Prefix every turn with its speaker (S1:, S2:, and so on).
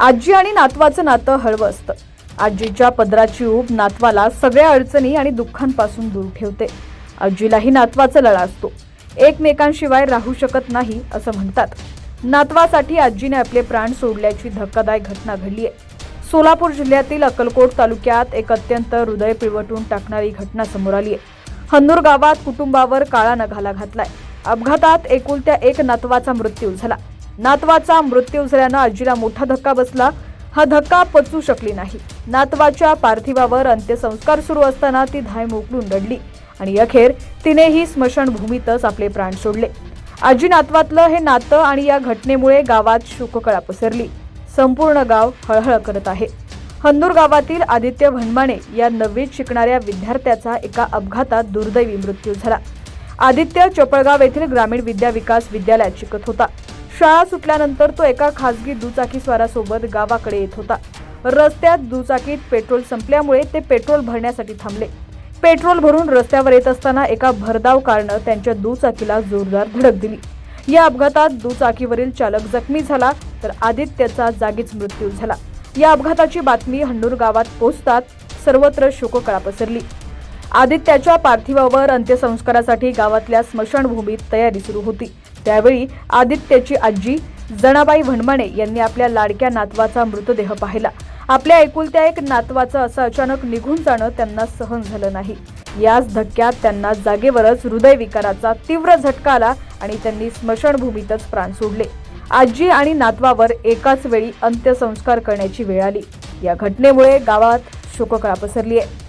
S1: आजी आणि नातवाचं नातं हळवं असतं. आजीच्या पदराची ऊब नातवाला सगळ्या अडचणी आणि दुःखांपासून दूर ठेवते. आजीलाही नातवाचा लळा असतो. एकमेकांशिवाय राहू शकत नाही असं म्हणतात. नातवासाठी आजीने आपले प्राण सोडल्याची धक्कादायक घटना घडली आहे. सोलापूर जिल्ह्यातील अक्कलकोट तालुक्यात एक अत्यंत हृदय पिळवटून टाकणारी घटना समोर आली आहे. हन्नूर गावात कुटुंबावर काळा नघाला घातलाय. अपघातात एकुलत्या एक नातवाचा मृत्यू झाला. नातवाचा मृत्यू झाल्यानं आजीला मोठा धक्का बसला. हा धक्का पचू शकली नाही. नातवाच्या पार्थिवावर अंत्यसंस्कार सुरू असताना ती धाय मोकलून रडली आणि अखेर तिनेही स्मशानभूमीतच आपले प्राण सोडले. आजी नातवातलं हे नातं आणि या घटनेमुळे गावात शोककळा पसरली. संपूर्ण गाव हळहळ करत आहे. हंदूर गावातील आदित्य भनमाने या नववीत शिकणाऱ्या विद्यार्थ्याचा एका अपघातात दुर्दैवी मृत्यू झाला. आदित्य चपळगाव येथील ग्रामीण विद्या विकास विद्यालयात शिकत होता. शाळा सुटल्यानंतर तो एका खासगी दुचाकी स्वारासोबत गावाकडे येत होता. रस्त्यात दुचाकीत पेट्रोल संपल्यामुळे ते पेट्रोल भरण्यासाठी थांबले. पेट्रोल भरून रस्त्यावर येत असताना एका भरधाव कारनं त्यांच्या दुचाकीला जोरदार धडक दिली. या अपघातात दुचाकीवरील चालक जखमी झाला तर आदित्यचा जागीच मृत्यू झाला. या अपघाताची बातमी हंडूर गावात पोहोचतात सर्वत्र शोककळा पसरली. आदित्याच्या पार्थिवावर अंत्यसंस्कारासाठी गावातल्या स्मशानभूमीत तयारी सुरू होती. त्यावेळी आदित्याची आजी जणाबाई भणमाणे यांनी आपल्या लाडक्या नातवाचा मृतदेह पाहिला. आपल्या एकुलत्या एक नातवाचं असं अचानक निघून जाणं त्यांना सहन झालं नाही. याच धक्क्यात त्यांना जागेवरच हृदयविकाराचा तीव्र झटका आला आणि त्यांनी स्मशानभूमीतच प्राण सोडले. आजी आणि नातवावर एकाच वेळी अंत्यसंस्कार करण्याची वेळ आली. या घटनेमुळे गावात शोककळा पसरली आहे.